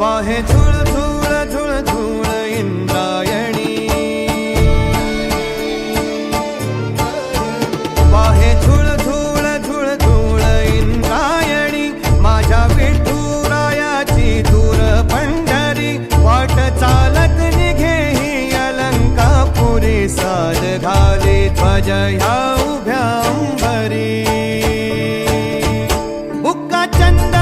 वाहे झुळ झुळ झुळ झुळ इंद्रायणी. वाहे झुळ झुळ झुळ झुळ इंद्रायणी. माझ्या विठुरायाची दूर पंढरी. वाट चालत निघे ही अलंका पुरी साल घाले ध्वज ह्या उभ्या भरी बुक्का चंद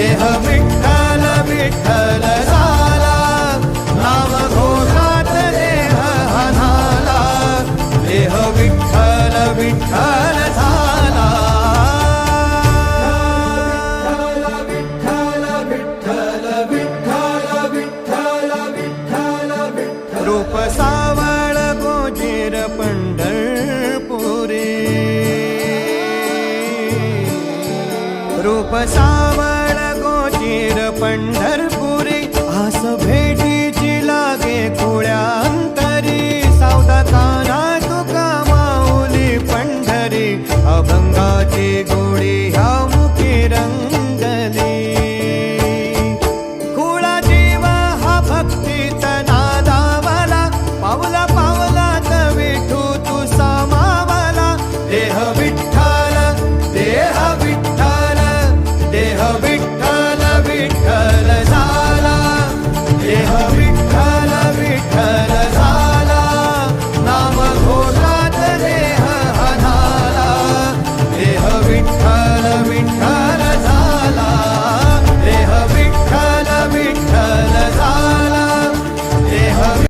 देह विठ्ठल विठ्ठल गोप सावळ गोचीर पंढरपुरी आस